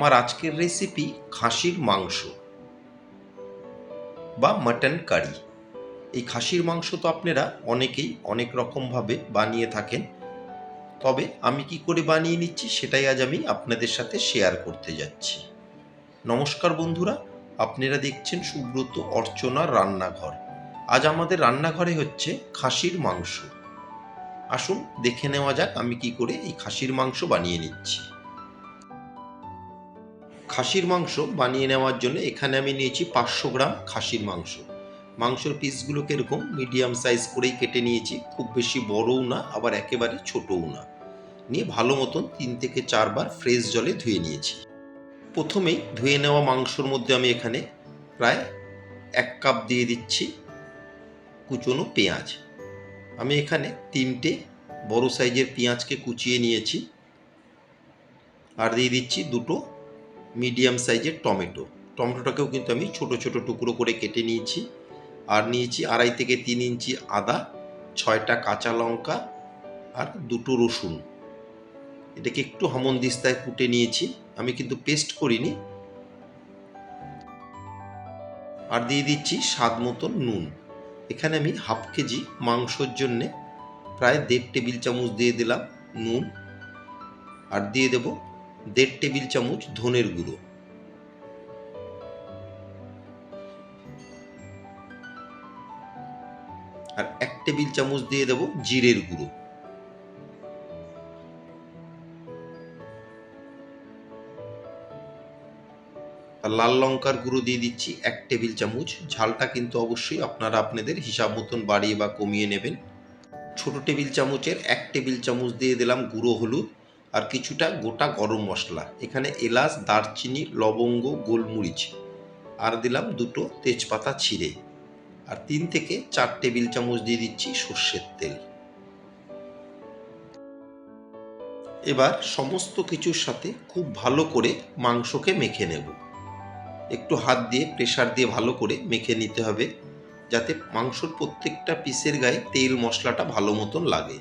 আমার আজকের রেসিপি খাসির মাংস বা মাটন কারি এই খাসির মাংস তো আপনারা অনেকেই অনেক রকমভাবে বানিয়ে থাকেন। তবে আমি কি করে বানিয়ে নিচ্ছি সেটাই আজ আমি আপনাদের সাথে শেয়ার করতে যাচ্ছি। নমস্কার বন্ধুরা, আপনারা দেখছেন সুব্রত অর্চনার রান্নাঘর। আজ আমাদের রান্নাঘরে হচ্ছে খাসির মাংস। আসুন দেখে নেওয়া যাক আমি কি করে এই খাসির মাংস বানিয়ে নিচ্ছি। খাসির মাংস বানিয়ে নেওয়ার জন্য এখানে আমি নিয়েছি পাঁচশো গ্রাম খাসির মাংস। মাংসের পিসগুলোকে এরকম মিডিয়াম সাইজ করেই কেটে নিয়েছি। খুব বেশি বড়ও না, আবার একেবারে ছোটও না। নিয়ে ভালো মতন তিন থেকে চারবার ফ্রেশ জলে ধুয়ে নিয়েছি। প্রথমেই ধুয়ে নেওয়া মাংসর মধ্যে আমি এখানে প্রায় এক কাপ দিয়ে দিচ্ছি কুচনো পেঁয়াজ। আমি এখানে তিনটে বড় সাইজের পেঁয়াজকে কুচিয়ে নিয়েছি। আর দিয়ে দিচ্ছি দুটো মিডিয়াম সাইজের টমেটো। টমেটোটাকেও কিন্তু আমি ছোট ছোট টুকরো করে কেটে নিয়েছি। আর নিয়েছি আড়াই থেকে তিন ইঞ্চি আদা, ছয়টা কাঁচা লঙ্কা আর দুটো রসুন। এটাকে একটু হামনদিস্তায় কুটে নিয়েছি। আমি কিন্তু পেস্ট করিনি। আর দিয়ে দিচ্ছি স্বাদ মতন নুন। এখানে আমি হাফ কেজি মাংসর জন্যে প্রায় দেড় টেবিল চামচ দিয়ে দিলাম নুন। আর দিয়ে দেব দেড় টেবিল চামচ ধনের গুঁড়ো। আর এক টেবিল চামচ দিয়ে দেব জিরের গুঁড়ো। আর লাল লঙ্কার গুঁড়ো দিয়ে দিচ্ছি এক টেবিল চামচ। ঝালটা কিন্তু অবশ্যই আপনারা আপনাদের হিসাব মতন বাড়িয়ে বা কমিয়ে নেবেন। ছোট টেবিল চামচের এক টেবিল চামচ দিয়ে দিলাম গুঁড়ো হলুদ। আর কিছুটা গোটা গরম মশলা। এখানে এলাচ, দারচিনি, লবঙ্গ, গোলমরিচ। আর দিলাম দুটো তেজপাতা ছিঁড়ে। আর তিন থেকে চার টেবিল চামচ দিয়ে দিচ্ছি সর্ষের তেল। এবার সমস্ত কিছুর সাথে খুব ভালো করে মাংসকে মেখে নেব। একটু হাত দিয়ে প্রেসার দিয়ে ভালো করে মেখে নিতে হবে, যাতে মাংসর প্রত্যেকটা পিসের গায়ে তেল মশলাটা ভালো মতন লাগে।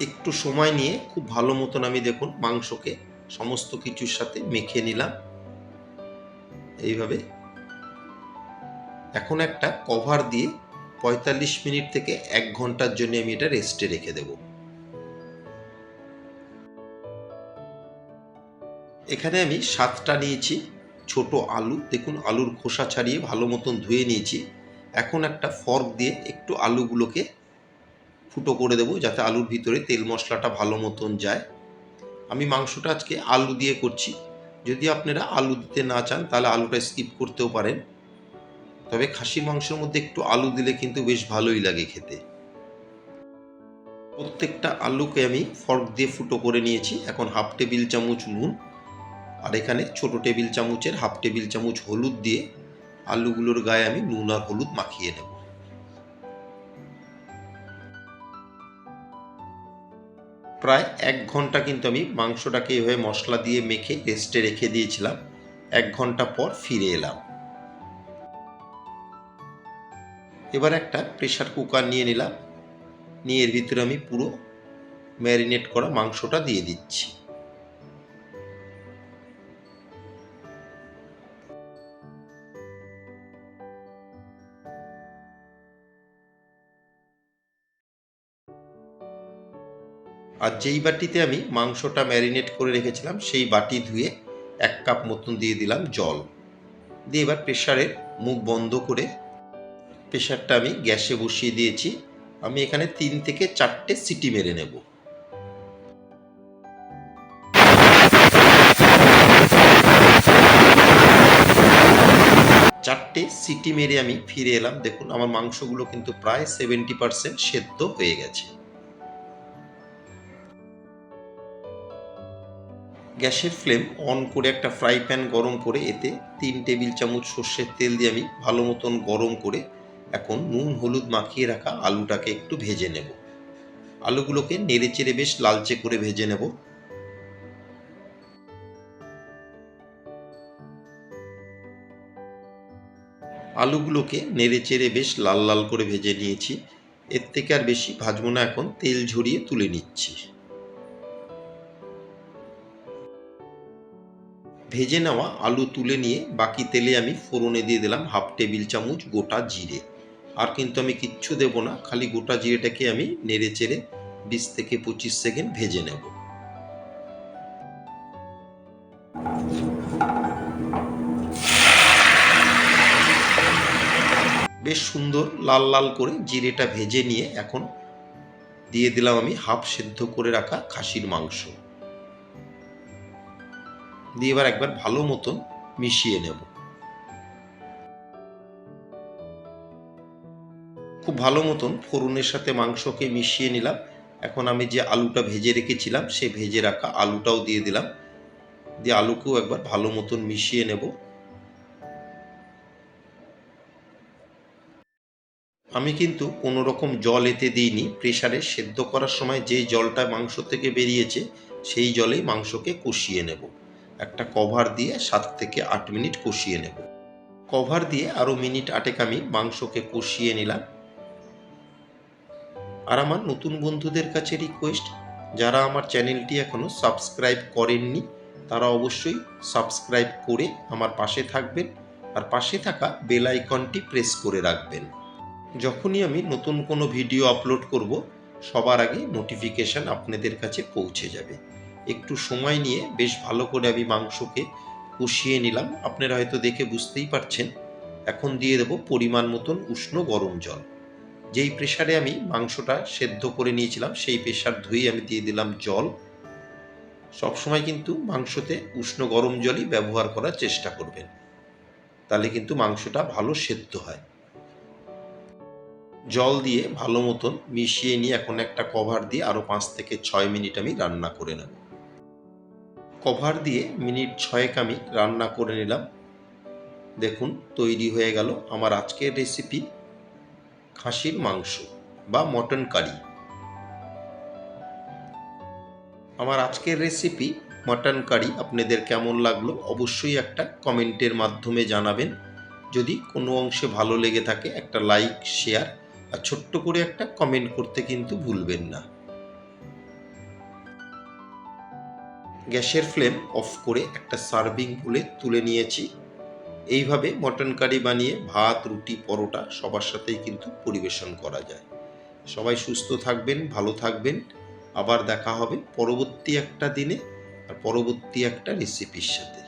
একটু সময় নিয়ে খুব ভালো মতন আমি দেখুন মাংসকে সমস্ত কিছুর সাথে মেখে নিলাম। এইভাবে। এখন একটা কভার দিয়ে পঁয়তাল্লিশ মিনিট থেকে এক ঘণ্টার জন্য আমি এটা রেস্টে রেখে দেব। এখানে আমি সাতটা নিয়েছি, ছোট আলু। দেখুন আলুর খোসা ছাড়িয়ে ভালো মতন ধুয়ে নিয়েছি। এখন একটা ফর্ক দিয়ে একটু আলুগুলোকে ফুটো করে দেবো যাতে আলুর ভিতরে তেল মশলাটা ভালো মতন যায়। আমি মাংসটা আজকে আলু দিয়ে করছি। যদি আপনারা আলু দিতে না চান, তাহলে আলুটা স্কিপ করতেও পারেন। তবে খাসির মাংসের মধ্যে একটু আলু দিলে কিন্তু বেশ ভালোই লাগে খেতে। প্রত্যেকটা আলুকে আমি ফর্ক দিয়ে ফুটো করে নিয়েছি। এখন হাফ টেবিল চামচ নুন আর এখানে ছোট টেবিল চামচের হাফ টেবিল চামচ হলুদ দিয়ে আলুগুলোর গায়ে আমি নুন আর হলুদ মাখিয়ে নেব। প্রায় এক ঘণ্টা কিন্তু আমি মাংসটাকে এভাবে মশলা দিয়ে মেখে রেস্টে রেখে দিয়েছিলাম। এক ঘণ্টা পর ফিরে এলাম। এবার একটা প্রেশার কুকার নিয়ে নিলাম। নিয়ে এর ভিতরে আমি পুরো ম্যারিনেট করা মাংসটা দিয়ে দিচ্ছি। আর যেই বাটিতে আমি মাংসটা ম্যারিনেট করে রেখেছিলাম, সেই বাটি ধুয়ে এক কাপ মতন দিয়ে দিলাম জল। দিয়ে এবার প্রেশারের মুখ বন্ধ করে প্রেশারটা আমি গ্যাসে বসিয়ে দিয়েছি। আমি এখানে তিন থেকে চারটে সিটি মেরে নেব। চারটে সিটি মেরে আমি ফিরে এলাম। দেখুন, আমার মাংসগুলো কিন্তু প্রায় সেভেন্টি পার্সেন্ট সেদ্ধ হয়ে গেছে। গ্যাসের ফ্লেম অন করে একটা ফ্রাই প্যান গরম করে এতে তিন টেবিল চামচ সর্ষের তেল দিয়ে আমি ভালো মতন গরম করে এখন নুন, হলুদ মাখিয়ে রাখা আলুটাকে একটু ভেজে নেব। আলুগুলোকে নেড়ে চেড়ে বেশ লালচে করে ভেজে নেব। আলুগুলোকে নেড়ে চেড়ে বেশ লাল লাল করে ভেজে নিয়েছি। এর থেকে আর বেশি ভাজবো না, এখন তেল ঝরিয়ে তুলে নিচ্ছি। ভেজে নেওয়া আলু তুলে নিয়ে বাকি তেলে আমি ফোড়নে দিয়ে দিলাম হাফ টেবিল চামচ গোটা জিরে। আর কিন্তু আমি কিচ্ছু দেব না, খালি গোটা জিরেটাকে আমি নেড়ে চেড়ে বিশ থেকে পঁচিশ সেকেন্ড ভেজে নেব। বেশ সুন্দর লাল লাল করে জিরেটা ভেজে নিয়ে এখন দিয়ে দিলাম আমি হাফ সেদ্ধ করে রাখা খাসির মাংস। দিয়ে এবার একবার ভালো মতন মিশিয়ে নেব। খুব ভালো মতন ফোড়নের সাথে মাংসকে মিশিয়ে নিলাম। এখন আমি যে আলুটা ভেজে রেখেছিলাম সে ভেজে রাখা আলুটাও দিয়ে দিলাম। দিয়ে আলুকেও একবার ভালো মতন মিশিয়ে নেব। আমি কিন্তু কোনো রকম জল এতে দিইনি। প্রেশারে সেদ্ধ করার সময় যে জলটা মাংস থেকে বেরিয়েছে, সেই জলেই মাংসকে কষিয়ে নেব। একটা কভার দিয়ে সাত থেকে আট মিনিট কষিয়ে নেব। কভার দিয়ে আরও মিনিট আটেক আমি মাংসকে কষিয়ে নিলাম। আর আমার নতুন বন্ধুদের কাছে রিকোয়েস্ট, যারা আমার চ্যানেলটি এখনও সাবস্ক্রাইব করেননি, তারা অবশ্যই সাবস্ক্রাইব করে আমার পাশে থাকবেন আর পাশে থাকা বেল আইকনটি প্রেস করে রাখবেন। যখনই আমি নতুন কোনো ভিডিও আপলোড করব, সবার আগে নোটিফিকেশান আপনাদের কাছে পৌঁছে যাবে। একটু সময় নিয়ে বেশ ভালো করে আমি মাংসকে কষিয়ে নিলাম। আপনারা হয়তো দেখে বুঝতেই পারছেন। এখন দিয়ে দেব পরিমাণ মতন উষ্ণ গরম জল। যেই প্রেশারে আমি মাংসটা সেদ্ধ করে নিয়েছিলাম, সেই প্রেশার ধুয়ে আমি দিয়ে দিলাম জল। সবসময় কিন্তু মাংসতে উষ্ণ গরম জলই ব্যবহার করার চেষ্টা করবেন। তাহলে কিন্তু মাংসটা ভালো সেদ্ধ হয়। জল দিয়ে ভালো মতন মিশিয়ে নিয়ে এখন একটা কভার দিয়ে আরও পাঁচ থেকে ছয় মিনিট আমি রান্না করে নেব। কভার দিয়ে মিনিট ছয়েক আমি রান্না করে নিলাম। দেখুন, তৈরি হয়ে গেল আমার আজকের রেসিপি খাসির মাংস বা মটন কারি। আমার আজকের রেসিপি মটন কারি আপনাদের কেমন লাগল অবশ্যই একটা কমেন্টের মাধ্যমে জানাবেন। যদি কোনো অংশে ভালো লেগে থাকে, একটা লাইক শেয়ার আর ছোট্ট করে একটা কমেন্ট করতে কিন্তু ভুলবেন না। গ্যাসের ফ্লেম অফ করে একটা সার্ভিং বলে তুলে নিয়েছি। এইভাবে মটন কারি বানিয়ে ভাত, রুটি, পরোটা সবার সাথেই কিন্তু পরিবেশন করা যায়। সবাই সুস্থ থাকবেন, ভালো থাকবেন। আবার দেখা হবে পরবর্তী একটা দিনে আর পরবর্তী একটা রেসিপির সাথে।